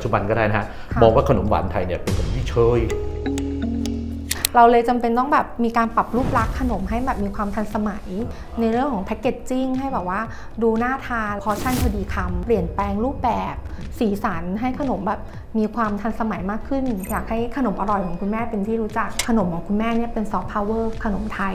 จจุบันก็ได้นะฮะค่ะมองว่าขนมหวานไทยเนี่ยเป็นขนมที่เชยเราเลยจำเป็นต้องแบบมีการปรับรูปลักษณ์ขนมให้แบบมีความทันสมัย ในเรื่องของแพคเกจจิ้งให้แบบว่าดูน่าทานพอชั่นพอดีคำเปลี่ยนแปลงรูปแบบสีสันให้ขนมแบบมีความทันสมัยมากขึ้น อยากให้ขนมอร่อยของคุณแม่เป็นที่รู้จักขนมของคุณแม่เนี่ยเป็นซอฟต์พาวเวอร์ขนมไทย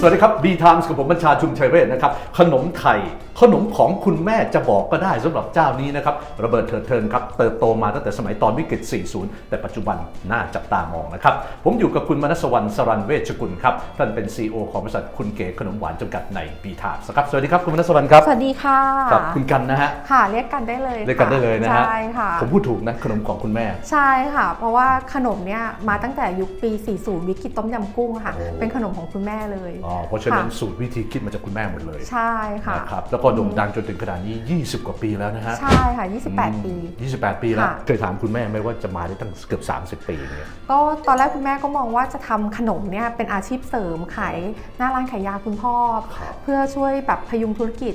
สวัสดีครับ B Times กับผมบัญชาชุมชัยเวชนะครับ ขนมไทย ขนมของคุณแม่จะบอกก็ได้สำหรับเจ้านี้นะครับระเบิดเถิดเทินครับเติบโตมาตั้งแต่สมัยตอนวิกฤต 40 แต่ปัจจุบันน่าจับตามองนะครับ ผมอยู่กับคุณมนัสวรรณสรันเวชกุลครับท่านเป็น CEO ของบริษัทคุณเก๋ขนมหวานจำกัดใน B Times ครับสวัสดีครับคุณมนัสวรรณครับสวัสดีค่ะครับคุณกันนะฮะค่ะเรียกกันได้เลยเรียกกันได้เลยนะฮะใช่ค่ะผมพูดถูกนะขนมของคุณแม่ ใช่ค่ะ เพราะว่าขนมเนี่ยมาตั้งแต่ยุคปี 40 วิกฤตต้มยำกุ้งอะค่ะโอ้เป็นขนมของคุณแม่เลยอ๋อเพราะฉะนั้นค่ะสูตรวิธีคิดมาจากคุณแม่หมดเลยใช่ค่ะนะครับแล้วก็โด่งดังจนถึงขนาดนี้ 20 กว่าปีแล้วนะฮะ ใช่ค่ะ 28 ปี 28 ปีแล้ว ค่ะ เคยถามคุณแม่ไหมว่าจะมาได้ตั้งเกือบ 30 ปีเนี่ยก็ตอนแรกคุณแม่ก็มองว่าจะทำขนมเนี่ยเป็นอาชีพเสริมขายหน้าร้านขายยาคุณพ่อ ครับ เพื่อช่วยแบบพยุงธุรกิจ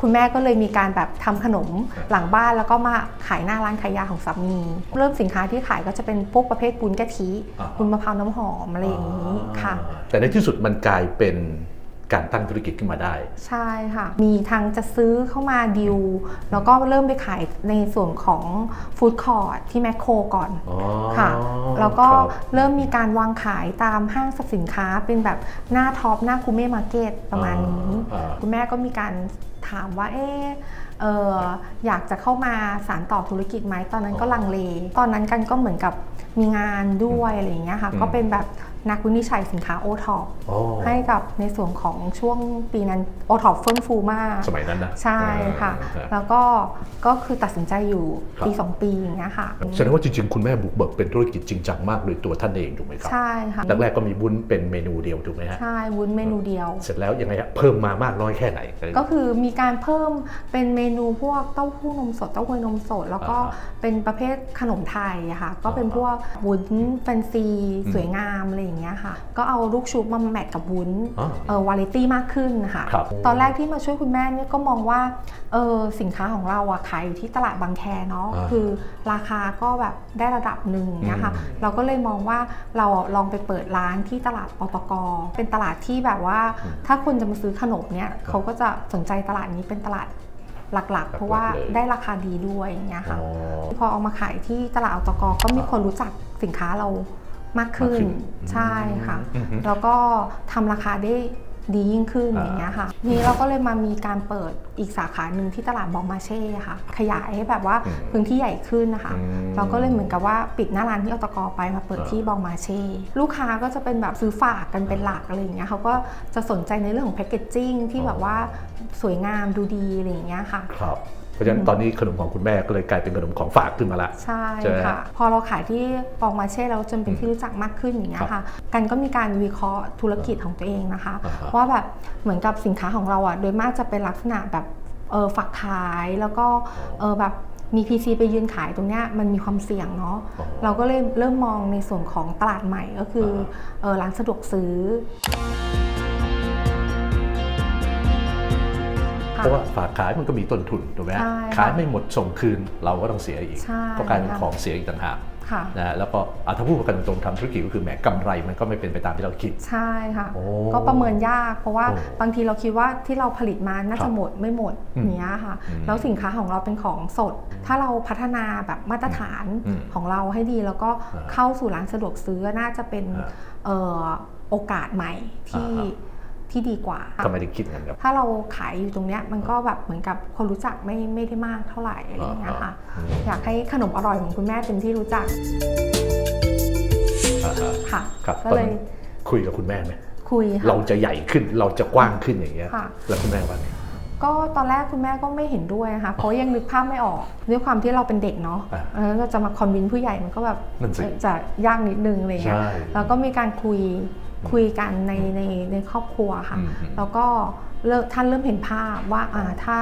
คุณแม่ก็เลยมีการแบบทำขนมหลังบ้านแล้วก็มาขายหน้าร้านขายยาของสามี เริ่มสินค้าที่ขายก็จะเป็นพวกประเภทปุ้นกะทิปุ้นมะพร้าวน้ำหอมอะไรอย่างนี้ค่ะ แต่ในที่สุดมันกลายเป็น การตั้งธุรกิจขึ้นมาได้ ใช่ค่ะ มีทางจะซื้อเข้ามาดิว แล้วก็เริ่มไปขายในส่วนของฟู้ดคอร์ทที่แมคโครก่อนอ๋อค่ะ แล้วก็ครับเริ่มมีการวางขายตามห้างสรรพสินค้าเป็นแบบหน้าท็อป หน้าคูเม่มาร์เก็ตประมาณนี้อ่าคุณแม่ก็มีการถามว่าเอ๊ะเอออยากจะเข้ามาสารต่อธุรกิจไหมตอนนั้นก็ลังเล ตอนนั้นกันก็เหมือนกับมีงานด้วยอะไรอย่างเงี้ยค่ะอืมก็เป็นแบบ นักวินิจฉัยสินค้าโอท็อปอ๋อให้กับในส่วนของช่วงปีนั้นโอท็อปเฟื่องฟูมาก สมัยนั้นนะใช่ค่ะเออแล้วก็ก็คือตัดสินใจอยู่ครับปีสองปีอย่างเงี้ยค่ะ แสดงว่าจริงๆ คุณแม่บุกเบิกเป็นธุรกิจจริงจังมากโดยตัวท่านเองถูกไหมครับใช่ค่ะแรกๆก็มีบุญเป็นเมนูเดียวถูกไหมฮะใช่วุ้นเมนูเดียว เสร็จแล้วยังไงฮะเพิ่มมามากน้อยแค่ไหน ก็คือมีการเพิ่มเป็นเมนูพวกเต้าหู้นมสดเต้าหู้นมสด แล้วก็อ่าฮะเป็นประเภทขนมไทยอะค่ะ ก็เป็นอ่าฮะพวกวุ้นแฟนซีอืมสวยงามอะไรอย่างเงี้ยค่ะ ก็เอาลูกชุบมาแมทกับวุ้นอ่าเออวาไรตี้มากขึ้นค่ะ ครับ ตอนแรกที่มาช่วยคุณแม่เนี่ยก็มองว่าเออสินค้าของเราอะขายอยู่ที่ตลาดบางแคเนาะอ่าคือราคาก็แบบได้ระดับหนึ่งเนี่ยค่ะอืมเราก็เลยมองว่าเราลองไปเปิดร้านที่ตลาดอตกเป็นตลาดที่แบบว่า อืมถ้าคนจะมาซื้อขนมเนี่ยเขาก็จะสนใจตลาดนี้เป็นตลาดหลักๆ เพราะว่าเลย ได้ราคาดีด้วยอย่างเงี้ยอ๋ค่ะอพอเอามาขายที่ตลาดอตกก็มีคนรู้จักสินค้าเรา มากขึ้นมากขึ้น ใช่ค่ะอืมอืมแล้วก็ทำราคาได้ดียิ่งขึ้นอ่าอย่างเงี้ยค่ะทีนี้เราก็เลยมามีการเปิดอีกสาขาหนึ่งที่ตลาดบองมาเช่ค่ะ ขยายให้แบบว่าอืมพื้นที่ใหญ่ขึ้นนะคะอืมเราก็เลยเหมือนกับว่าปิดหน้าร้านที่อตกไปมาเปิดอ่าที่บองมาเช่ลูกค้าก็จะเป็นแบบซื้อฝากกันเป็นหลักอะไรอย่างเงี้ยเขาก็จะสนใจในเรื่องของแพคเกจจิ้งที่แบบว่าสวยงามดูดีอะไรอย่างเงี้ยค่ะครับเพ ราะฉะนั้นตอนนี้ขนมของคุณแม่ก็เลยกลายเป็นขนมของฝากขึ้นมาละใช่ใช่ไหมค่ะพอเราขายที่ปองมาเช่แล้วจนเป็นที่รู้จักมากขึ้นอย่างเงี้ยค่ะกันก็มีการวิเคราะห์ธุรกิจของตัวเองนะคะอ่าฮะว่าแบบเหมือนกับสินค้าของเราอะโดยมากจะเป็นลักษณะแบบเออฝักขายแล้วก็เออแบบมี PC ไปยืนขายตรงเนี้ยมันมีความเสี่ยงเนาะอ๋อเราก็เลยเริ่มมองในส่วนของตลาดใหม่ก็คือเออร้านสะดวกซื้อ เพราะว่าฝากขายมันก็มีต้นทุนถูกไหมฮะใช่ค่ะขายไม่หมดส่งคืนเราก็ต้องเสียอีกใช่ก็กลายเป็นค่ะของเสียอีกต่างหากค่ะนะฮะแล้วก็อะถ้าพูดกันตรงๆทำธุรกิจก็คือแหมกำไรมันก็ไม่เป็นไปตามที่เราคิด ใช่ค่ะโอ้ก็ประเมินยากเพราะว่าโอ้บางทีเราคิดว่าที่เราผลิตมาน่าครัจะบหมดไม่หมดอืมเนี้ยค่ะอืมแล้วสินค้าของเราเป็นของสด ถ้าเราพัฒนาแบบมาตรฐานอืมของเราให้ดี แล้วก็อ่าเข้าสู่ร้านสะดวกซื้อน่าจะเป็นอ่าเอ่อโอกาสใหม่ที่อ่าฮะ ที่ดีกว่าทำไมถึงคิดอย่างนั้นครับ ถ้าเราขายอยู่ตรงเนี้ยมันก็แบบเหมือนกับคนรู้จักไม่ไม่ได้มากเท่าไหร่อะไรอย่างเงี้ยค่ะอ่าฮะอยากให้ขนมอร่อยของคุณแม่เป็นที่รู้จักอ่าฮะค่ะครับก็ตอนเลยนั้นคุยกับคุณแม่ไหมคุยค่ะเราจะใหญ่ขึ้นเราจะกว้างขึ้นอย่างเงี้ยค่ะแล้วคุณแม่ว่าไงก็ตอนแรกคุณแม่ก็ไม่เห็นด้วยนะคะเพราะยังนึกภาพไม่ออกด้วยความที่เราเป็นเด็กเนาะอะเออก็จะมาคอนวินผู้ใหญ่มันก็แบบนั่นสิจะยากนิดนึงอะไรเงี้ยใช่แล้วก็มีการคุย คุยกันในในในครอบครัวค่ะอืมอืมแล้วก็เริ่มท่านเริ่มเห็นภาพว่าอ่าถ้า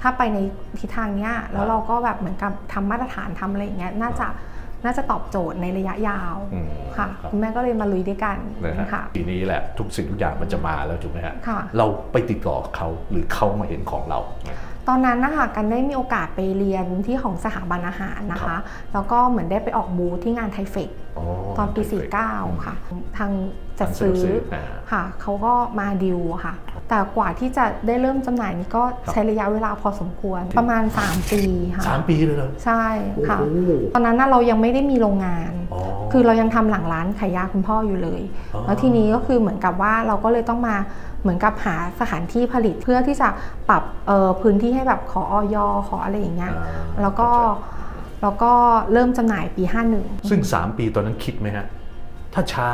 ถ้าไปในทิศทางเนี้ยแล้วอ่าเราก็แบบเหมือนกับทำมาตรฐานทำอะไรอย่างเงี้ยน่าจะน่าจะตอบโจทย์ในระยะยาวอืมค่ะครับคุณแม่ก็เลยมาลุยด้วยกันนะฮะค่ะปีนี้แหละทุกสิ่งทุกอย่างมันจะมาแล้วถูกไหมฮะค่ะเราไปติดต่อเขาหรือเขามาเห็นของเรา ตอนนั้นนะคะกันได้มีโอกาสไปเรียนที่ของสถาบันอาหารนะครัคะบแล้วก็เหมือนได้ไปออกบูธที่งานไทเฟกตอนปี 49 ค่ะ ทางจัดซื้ออ่าค่ะเขาก็มาดิวอะค่ะ แต่กว่าที่จะได้เริ่มจำหน่ายนี่ก็ใช้ระยะเวลาพอสมควรประมาณ 3 ปีค่ะสามปีเลยเหรอใช่ค่ะโอ้โหตอนนั้นน่ะเรายังไม่ได้มีโรงงานอ๋อคือเรายังทำหลังร้านขายยาคุณพ่ออยู่เลยอ๋อแล้วทีนี้ก็คือเหมือนกับว่าเราก็เลยต้องมา เหมือนกับหาสถานที่ผลิตเพื่อที่จะปรับเอ่อพื้นที่ให้แบบขอออยขออะไรอย่างเงี้ยอ่าแล้วก็แล้วก็เริ่มจำหน่ายปี 51 ซึ่ง 3 ปีตอนนั้นคิดไหมฮะ ถ้าช้า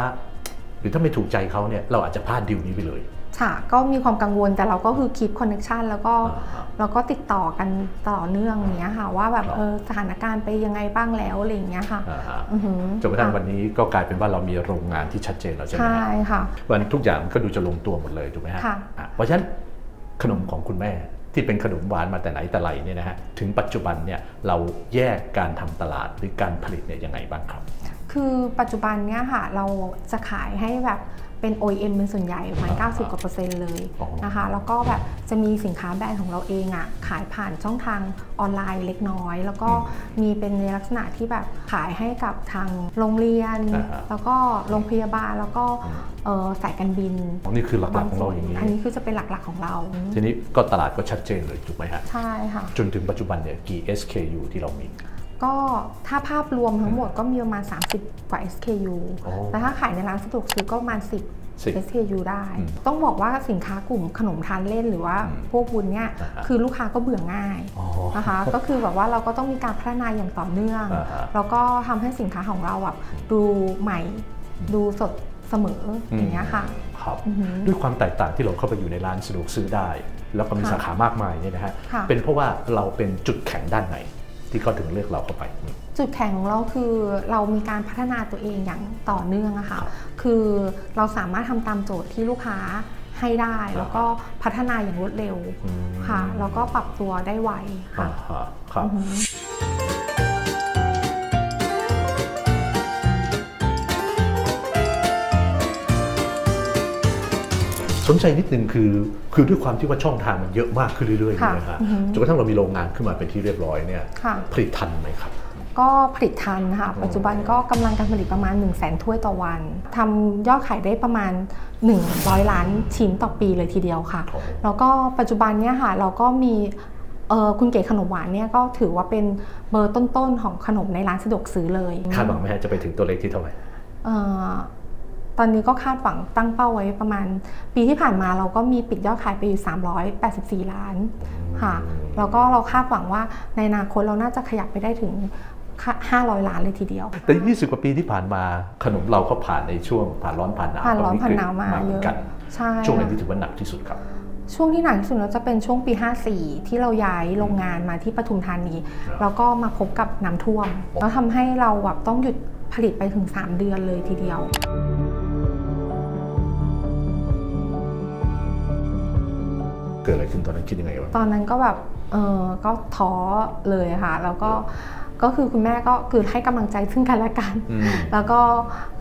หรือถ้าไม่ถูกใจเขาเนี่ยเราอาจจะพลาดดิวนี้ไปเลย ค่ะก็มีความกังวลแต่เราก็คือคีปคอนเน c ชันแล้วก็อ่าแล้วก็ติดต่อกันต่อเนื่องอย่างเงี้ยค่ะ ว่าแบบครับเออสถานการณ์ไปยังไงบ้างแล้วอะไรอย่างเงี้ยค่ะอ่าฮะอือหือจนกระทั่งค่ะวันนี้ก็กลายเป็นว่าเรามีโรงงานที่ชัดเจนแล้วใช่ไหมใช่ฮะค่ะวันทุกอย่างก็ดูจะลงตัวหมดเลยถูกไหมฮะค่ะอะเพราะฉะนั้นขนมของคุณแม่ที่เป็นขนมหวานมาแต่ไหนแต่ไรเนี่ยนะฮะถึงปัจจุบันเนี่ยเราแยกการทำตลาดหรือการผลิตเนี่ยยังไงบ้างครับ คือปัจจุบันเนี้ยค่ะเราจะขายให้แบบ เป็น OEM เป็นส่วนใหญ่ประมาณอ่า90 กว่าเปอร์เซ็นต์เลยอ๋อนะคะ แล้วก็แบบจะมีสินค้าแบรนด์ของเราเองอะขายผ่านช่องทางออนไลน์เล็กน้อย แล้วก็มีเป็นในลักษณะที่แบบขายให้กับทางโรงเรียนอ่าฮะแล้วก็โรงพยาบาลแล้วก็เอ่อสายการบินอ๋อนี่คือหลักๆของเราอย่างนี้อันนี้คือจะเป็นหลักๆของเรา ทีนี้ก็ตลาดก็ชัดเจนเลยถูกไหมฮะใช่ค่ะจนถึงปัจจุบันเนี่ยกี่ SKU ที่เรามี ก็ถ้าภาพรวมทั้งหมดก็มีประมาณ 30 กว่า SKU อ๋อแต่ถ้าขายในร้านสะดวกซื้อก็ประมาณ 10 10 SKU ได้อืมต้องบอกว่าสินค้ากลุ่มขนมทานเล่นหรือว่าอืมพวกบุญเนี่ยอ่าฮะคือลูกค้าก็เบื่อง่ายอ๋อนะคะ ก็คือแบบว่าเราก็ต้องมีการพัฒนาอย่างต่อเนื่องอ่าฮะแล้วก็ทำให้สินค้าของเราแบบดูใหม่ดูสดเสมออย่างเงี้ยค่ะครับอือหือด้วยความแตกต่างที่เราเข้าไปอยู่ในร้านสะดวกซื้อได้ แล้วก็มีค่ะสาขามากมายเนี่ยนะฮะค่ะเป็นเพราะว่าเราเป็นจุดแข็งด้านไหน ที่เขาถึงเลือกเราเข้าไปอืมจุดแข็งของเราคือเรามีการพัฒนาตัวเองอย่างต่อเนื่องอะค่ะครับคือเราสามารถทำตามโจทย์ที่ลูกค้าให้ได้ แล้วก็พัฒนาอย่างรวดเร็วอืมค่ะแล้วก็ปรับตัวได้ไวค่ะอ่าฮะครับ สนใจนิดนึงคือคือด้วยความที่ว่าช่องทางมันเยอะมากขึ้นเรื่อยๆค่ะเนี่ยนะฮะอือฮึ จนกระทั่งเรามีโรงงานขึ้นมาเป็นที่เรียบร้อยเนี่ยค่ะ ผลิตทันไหมครับ ก็ผลิตทันค่ะ ปัจจุบันก็กำลังการผลิตประมาณ 1 0 0 0 0แสนถ้วยต่อวันทำยอดขายได้ประมาณ 100 ล้านชิ้นต่อปีเลยทีเดียวค่ะโอ้โหแล้วก็ปัจจุบันเนี่ยค่ะ เราก็มีเอ่อคุณเก๋ขนมหวานเนี่ยก็ถือว่าเป็นเบอร์ต้นๆของขนมในร้านสะดวกซื้อเลยคาดหวังไหมฮะจะไปถึงตัวเลขที่เท่าไหร่ เอ่อ ตอนนี้ก็คาดหวังตั้งเป้าไว้ประมาณ ปีที่ผ่านมาเราก็มีปิดยอดขายไปอยู่ 384 ล้านค่ะแล้วก็เราคาดหวังว่าในอนาคตเราน่าจะขยับไปได้ถึง 500 ล้านเลยทีเดียว แต่ 20 กว่าปีที่ผ่านมาขนมเราก็ผ่านในช่วงผ่านร้อนผ่านหนาวผ่านร้อนก็วิกฤตผ่านหนาวมาเหเยมือนอะกันใช่ช่วงไหนค่ะที่ถือว่าหนักที่สุดครับช่วงที่หนักที่สุดเราจะเป็นช่วงปี 54 ที่เราย้ายโรงงานมาที่ปทุมธานีครับแล้วก็มาพบกับน้ำท่วม แล้วทำให้เราแบบต้องหยุดผลิตไปถึง 3 เดือนเลยทีเดียว กิดอะไรขึ้นตอนนั้นคิดยังไงบ้างตอนนั้นก็แบบเออก็ท้อเลยค่ะ แล้วก็ก็คือคุณแม่ก็คือให้กำลังใจซึ่งกันและกันอืมแล้วก็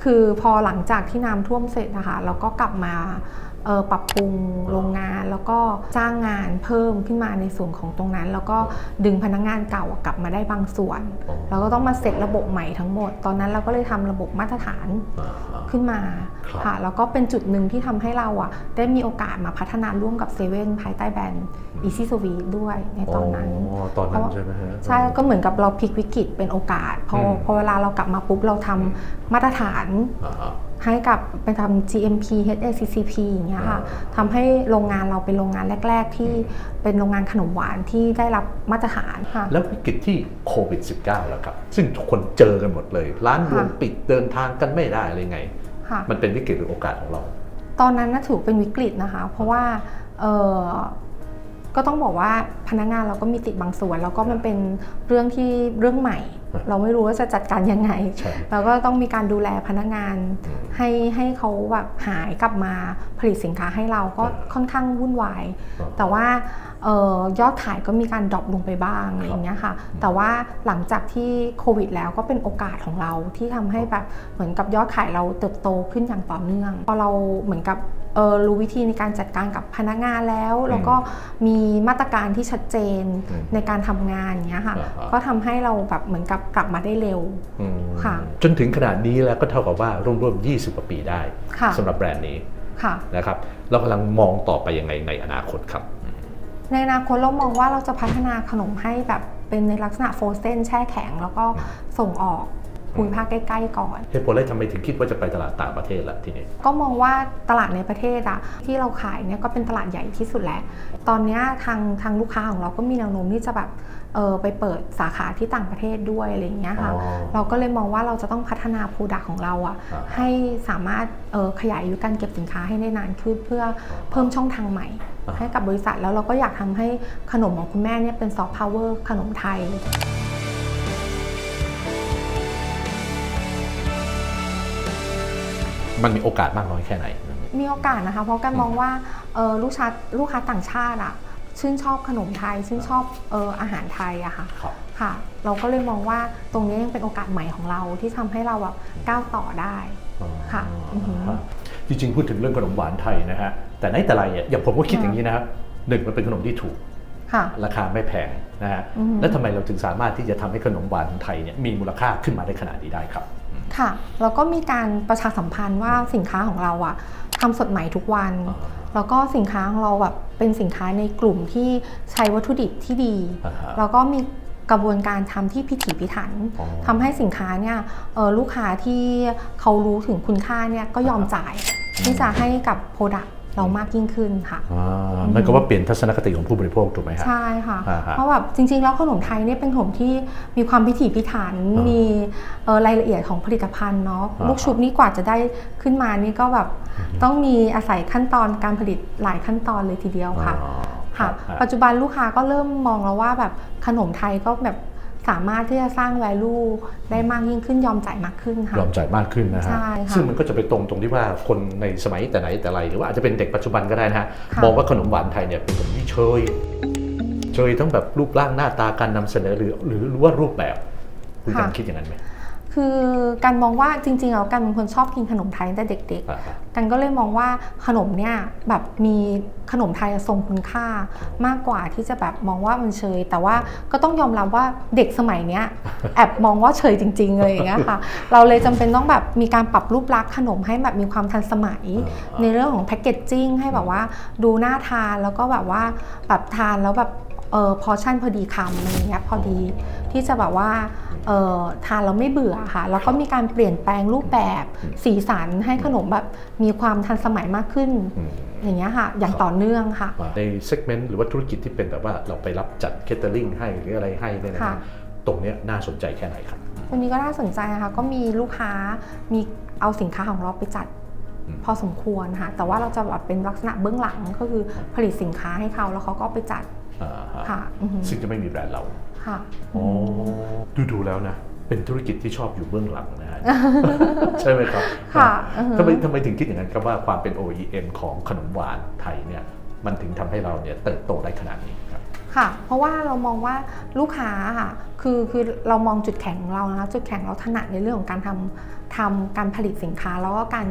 คือพอหลังจากที่น้ำท่วมเสร็จนะคะเราก็กลับมาเอ่อ ปรับปรุงโรงงาน แล้วก็จ้างงานเพิ่มขึ้นมาในส่วนของตรงนั้น แล้วก็ดึงพนักงานเก่ากลับมาได้บางส่วนอ๋อเราก็ต้องมาเสร็จระบบใหม่ทั้งหมด ตอนนั้นเราก็เลยทำระบบมาตรฐานอ่าฮะขึ้นมาครับค่ะแล้วก็เป็นจุดหนึ่งที่ทำให้เราอะได้มีโอกาสมาพัฒนาร่วมกับเซเว่นภายใต้แบรนด์ Easy Sweet ด้วยในตอนนั้นอ๋อตอนนั้นใช่ไหมฮะใช่ก็เหมือนกับเราพลิกวิกฤตเป็นโอกาสพออืมพอเวลาเรากลับมาปุ๊บเราทำมาตรฐานอ่าฮะ ให้กับไปทำ GMP HACCP อย่างเงี้ยค่ะอ่าทำให้โรงงานเราเป็นโรงงานแรก ๆ ที่เป็นโรงงานขนมหวานที่ได้รับมาตรฐานค่ะแล้ววิกฤตที่โควิด -19 แล้วครับ ซึ่งทุกคนเจอกันหมดเลย ร้านรวมค่ะปิดเดินทางกันไม่ได้อะไรไงค่ะมันเป็นวิกฤตหรือโอกาสของเรา ตอนนั้นน่าถือเป็นวิกฤตนะคะ เพราะว่าเอ่อก็ต้องบอกว่าพนักงานเราก็มีติดบางส่วน แล้วก็มันเป็นเรื่องที่เรื่องใหม่ครับ เราไม่รู้ว่าจะจัดการยังไงใช่เราก็ต้องมีการดูแลพนักงานอืมให้ให้เขาแบบหายกลับมาผลิตสินค้าให้เราก็ครับค่อนข้างวุ่นวายครับแต่ว่าเออยอดขายก็มีการดรอปลงไปบ้างอะไรอย่างเงี้ยค่ะ แต่ว่าหลังจากที่โควิดแล้วก็เป็นโอกาสของเราที่ทำให้แบบเหมือนกับยอดขายเราเติบโตขึ้นอย่างต่อเนื่อง พอเราเหมือนกับเออรู้วิธีในการจัดการกับพนักงานแล้ว แล้วก็มีมาตรการที่ชัดเจนอืมในการทำงานอย่างเงี้ยค่ะอ่าฮะก็ทำให้เราแบบเหมือนกับกลับมาได้เร็วอืมค่ะ จนถึงขนาดนี้แล้วก็เท่ากับว่าร่วมๆ20กว่าปีได้ค่ะสำหรับแบรนด์นี้ค่ะนะครับเรากำลังมองต่อไปยังไงในอนาคตครับ ในอนาคตเรามองว่าเราจะพัฒนาขนมให้แบบเป็นในลักษณะโฟรเซนแช่แข็ง แล้วก็ส่งออกภูมิภาคใกล้ ๆ ก่อน เหตุผลอะไรทำไมถึงคิดว่าจะไปตลาดต่างประเทศล่ะทีนี้ ก็มองว่าตลาดในประเทศอะที่เราขายเนี่ยก็เป็นตลาดใหญ่ที่สุดแล้ว ตอนเนี้ยทางทางลูกค้าของเราก็มีแนวโน้มที่จะแบบเออไปเปิดสาขาที่ต่างประเทศด้วยอะไรอย่างเงี้ยค่ะอ๋อเราก็เลยมองว่าเราจะต้องพัฒนาโปรดักของเราอะอ่าให้สามารถเออขยายอายุการเก็บสินค้าให้ได้นานขึ้นเพื่อเพิ่มช่องทางใหม่อ่า ให้กับบริษัทแล้วเราก็อยากทำให้ขนมของคุณแม่เนี่ยเป็นซอฟต์พาวเวอร์ขนมไทยมันมีโอกาสมากน้อยแค่ไหน มีโอกาสนะคะ เพราะกันมองว่าเออลูกค้าลูกค้าต่างชาติอะชื่นชอบขนมไทย ชื่นชอบเอออาหารไทยอะค่ะครับค่ะ เราก็เลยมองว่าตรงนี้ยังเป็นโอกาสใหม่ของเราที่ทำให้เราแบบก้าวต่อได้ค่ะอือหือจริงๆพูดถึงเรื่องขนมหวานไทยนะฮะ แต่ในแต่ไรเนี่ยอย่างผมก็คิดอย่างนี้นะครับหนึ่งมันเป็นขนมที่ถูกค่ะราคาไม่แพงนะฮะอือหือแล้วทำไมเราถึงสามารถที่จะทำให้ขนมหวานไทยเนี่ยมีมูลค่าขึ้นมาได้ขนาดนี้ได้ครับค่ะแล้วก็มีการประชาสัมพันธ์ว่าสินค้าของเราอะทำสดใหม่ทุกวันอ่าแล้วก็สินค้าของเราแบบเป็นสินค้าในกลุ่มที่ใช้วัตถุดิบที่ดีอ่าฮะแล้วก็มีกระบวนการทำที่พิถีพิถันอ๋อทำให้สินค้าเนี่ยเอ่อลูกค้าที่เขารู้ถึงคุณค่าเนี่ยก็ยอมจ่ายที่จะให้กับโปรดักต์ เรามากยิ่งขึ้นค่ะอ่ามันก็ว่าเปลี่ยนทัศนคติของผู้บริโภคถูกไหมฮะใช่ค่ะอ่าฮะเพราะแบบจริง ๆ แล้วขนมไทยเนี่ยเป็นขนมที่มีความพิถีพิถันอ่ามีมีเอ่อรายละเอียดของผลิตภัณฑ์เนาะอ่าลูกชุบนี่กว่าจะได้ขึ้นมานี่ก็แบบต้องมีอาศัยขั้นตอนการผลิตหลายขั้นตอนเลยทีเดียวค่ะอ๋อค่ะรับปัจจุบันลูกค้าก็เริ่มมองแล้วว่าแบบขนมไทยก็แบบ สามารถที่จะสร้าง value ได้มากยิ่งขึ้นยอมจ่ายมากขึ้นค่ะ ยอมจ่ายมากขึ้นนะฮะ ใช่ค่ะซึ่งมันก็จะไปตรงตรงที่ว่าคนในสมัยแต่ไหนแต่ไร หรือว่าอาจจะเป็นเด็กปัจจุบันก็ได้นะฮะค่ะ มองว่าขนมหวานไทยเนี่ยเป็นขนมที่เชย เชยทั้งแบบรูปร่างหน้าตาการนำเสนอหรือหรือหรือว่ารูปแบบคุณกันคิดอย่างนั้นไหม คือการมองว่าจริงๆแล้วกันเป็นคนชอบกินขนมไทยตั้งแต่เด็กอ่าฮะๆกันก็เลยมองว่าขนมเนี่ยแบบมีขนมไทยทรงคุณค่ามากกว่าที่จะแบบมองว่ามันเชยแต่ว่าก็ต้องยอมรับว่าเด็กสมัยเนี้ยแอบมองว่าเชยจริงๆเลยอย่างเงี้ยค่ะเราเลยจำเป็นต้องแบบมีการปรับรูปลักษณ์ขนมให้แบบมีความทันสมัย ในเรื่องของแพคเกจจิ้งให้แบบว่าดูน่าทานแล้วก็แบบว่าแบบทานแล้วแบบเออพอชั่นพอดีคำอะไรเงี้ยพอดีที่จะแบบว่าเออ ทานแล้วไม่เบื่อค่ะ แล้วก็มีการเปลี่ยนแปลงรูปแบบสีสันให้ขนมแบบมีความทันสมัยมากขึ้นอืมอย่างเงี้ยค่ะ อย่างต่อเนื่องค่ะ ในเซกเมนต์หรือว่าธุรกิจที่เป็นแบบว่าเราไปรับจัดเคเตอริงให้หรืออะไรให้เนี่ยนะค่ะฮะตรงเนี้ยน่าสนใจแค่ไหนครับตรงนี้ก็น่าสนใจนะคะก็มีลูกค้ามีเอาสินค้าของเราไปจัดอืมพอสมควรค่ะแต่ว่าเราจะแบบเป็นลักษณะเบื้องหลังก็คือผลิตสินค้าให้เขาแล้วเขาก็เอาไปจัดอ่าฮะค่ะอือหือซึ่งจะไม่มีแบรนด์เรา ค่ะ อ๋อดูดูแล้วนะ เป็นธุรกิจที่ชอบอยู่เบื้องหลังนะฮะ ใช่ไหมครับค่ะอือฮึทำไมทำไมถึงคิดอย่างนั้นครับว่าความเป็น OEM ของขนมหวานไทยเนี่ย มันถึงทำให้เราเนี่ยเติบโตได้ขนาดนี้ครับ ค่ะ เพราะว่าเรามองว่าลูกค้าค่ะ คือคือเรามองจุดแข็งของเรานะคะจุดแข็งเราถนัดในเรื่องของการทำ ทำการผลิตสินค้าแล้วก็การ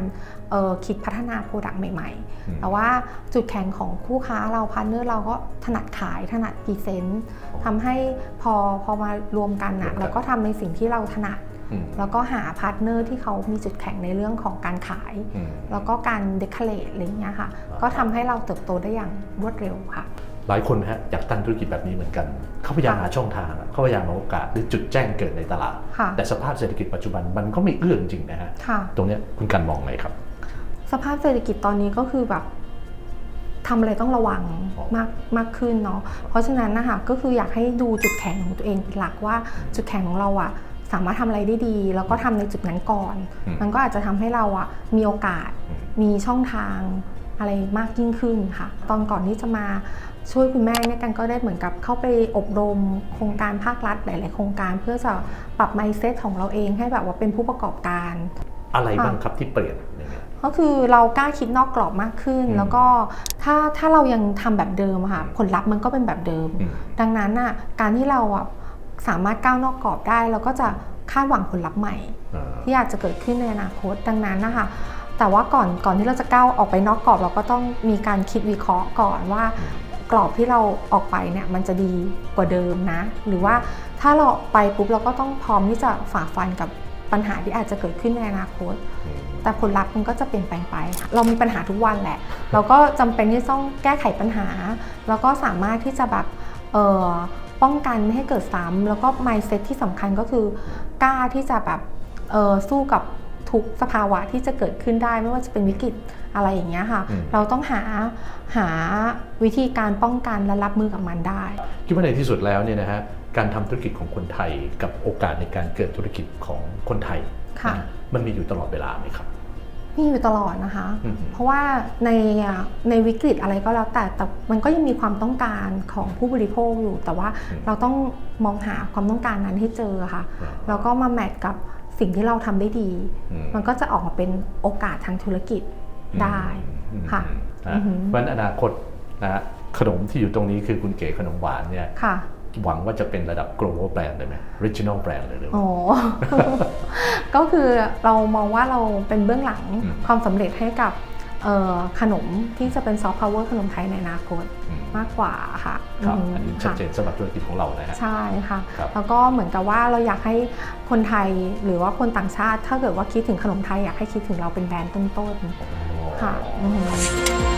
เอ่อคิดพัฒนาโปรดักต์ใหม่อืมๆแต่ว่าจุดแข็งของคู่ค้าเราพาร์ทเนอร์เราก็ถนัดขายถนัดพรีเซนต์ทำให้พอพอมารวมกันรวอะมกันเราก็ทำในสิ่งที่เราถนัดอืมแล้วก็หาพาร์ทเนอร์ที่เขามีจุดแข็งในเรื่องของการขายอืมแล้วก็การเดคเลตอะไรอย่างเงี้ยค่ะอ่าก็ทำให้เราเติบโตได้อย่างรวดเร็วค่ะ หลายคนนะฮะอยากตั้งธุรกิจแบบนี้เหมือนกัน เขาพยายามหาช่องทางอะเขาพยายามหาโอกาสหรือจุดแจ้งเกิดในตลาดค่ะแต่สภาพเศรษฐกิจปัจจุบันมันก็ไม่เอื้อจริงๆนะฮะค่ะตรงเนี้ยคุณกันมองไงครับ สภาพเศรษฐกิจตอนนี้ก็คือแบบทำอะไรต้องระวังอ๋อมากมากขึ้นเนาะเพราะฉะนั้นนะคะก็คืออยากให้ดูจุดแข็งของตัวเองเป็นหลักว่าจุดแข็งของเราอะสามารถทำอะไรได้ดี แล้วก็ทำในจุดนั้นก่อนอืมมันก็อาจจะทำให้เราอะมีโอกาสอืมมีช่องทางอะไรมากยิ่งขึ้นค่ะ ตอนก่อนที่จะมา ช่วยคุณแม่เนี่ยกันก็ได้เหมือนกับเข้าไปอบรมโครงการภาครัฐหลาย ๆ โครงการ เพื่อจะปรับ mindset ของเราเองให้แบบว่าเป็นผู้ประกอบการ อะไรบ้างครับที่เปลี่ยนอย่างเงี้ยก็คือเรากล้าคิดนอกกรอบมากขึ้นอืมแล้วก็ถ้าถ้าเรายังทำแบบเดิมอะค่ะผลลัพธ์มันก็เป็นแบบเดิมอืมดังนั้นน่ะการที่เราอะสามารถก้าวนอกกรอบได้เราก็จะคาดหวังผลลัพธ์ใหม่อ่าที่อาจจะเกิดขึ้นในอนาคตดังนั้นนะคะแต่ว่าก่อนก่อนที่เราจะก้าวออกไปนอกกรอบ เราก็ต้องมีการคิดวิเคราะห์ก่อนว่า กรอบที่เราออกไปเนี่ยมันจะดีกว่าเดิมนะ หรือว่าถ้าเราไปปุ๊บเราก็ต้องพร้อมที่จะฝ่าฟันกับปัญหาที่อาจจะเกิดขึ้นในอนาคตอืมแต่ผลลัพธ์มันก็จะเปลี่ยนแปลงไปค่ะเรามีปัญหาทุกวันแหละ เราก็จำเป็นที่ต้องแก้ไขปัญหา แล้วก็สามารถที่จะแบบเอ่อป้องกันไม่ให้เกิดซ้ำแล้วก็ mindset ที่สำคัญก็คือกล้าที่จะแบบเอ่อสู้กับ ทุกสภาวะที่จะเกิดขึ้นได้ไม่ว่าจะเป็นวิกฤตอะไรอย่างเงี้ยค่ะอืมเราต้องหาหาวิธีการป้องกันและรับมือกับมันได้ คิดว่าในที่สุดแล้วเนี่ยนะฮะการทำธุรกิจของคนไทยกับโอกาสในการเกิดธุรกิจของคนไทยค่ะนะมันมีอยู่ตลอดเวลาไหมครับมีอยู่ตลอดนะคะอืมเพราะว่าในอะในวิกฤตอะไรก็แล้วแต่แต่มันก็ยังมีความต้องการของผู้บริโภคอยู่ แต่ว่าอืมเราต้องมองหาความต้องการนั้นให้เจอค่ะอ่าแล้วก็มาแมทกับ สิ่งที่เราทำได้ดีอืมมันก็จะออกมาเป็นโอกาสทางธุรกิจได้อืมค่ะนะอือหือเพราะฉะนั้นอนาคตนะฮะขนมที่อยู่ตรงนี้คือคุณเก๋ขนมหวานเนี่ยค่ะหวังว่าจะเป็นระดับ global brand เลยไหม regional brand เลยหรือเปโอ้ล่าก็คือเรามองว่าเราเป็นเบื้องหลังอืมความสำเร็จให้กับเอ่อ ขนมที่จะเป็นซอฟต์พาวเวอร์ขนมไทยในอนาคตอืมมากกว่าค่ะครับมอันนี้ชัดค่ะเจนสำหรับธุรกิจของเรานะฮะใช่ค่ะครับแล้วก็เหมือนกับว่าเราอยากให้คนไทยหรือว่าคนต่างชาติ ถ้าเกิดว่าคิดถึงขนมไทยอยากให้คิดถึงเราเป็นแบรนด์ต้นๆค่ะอือหือ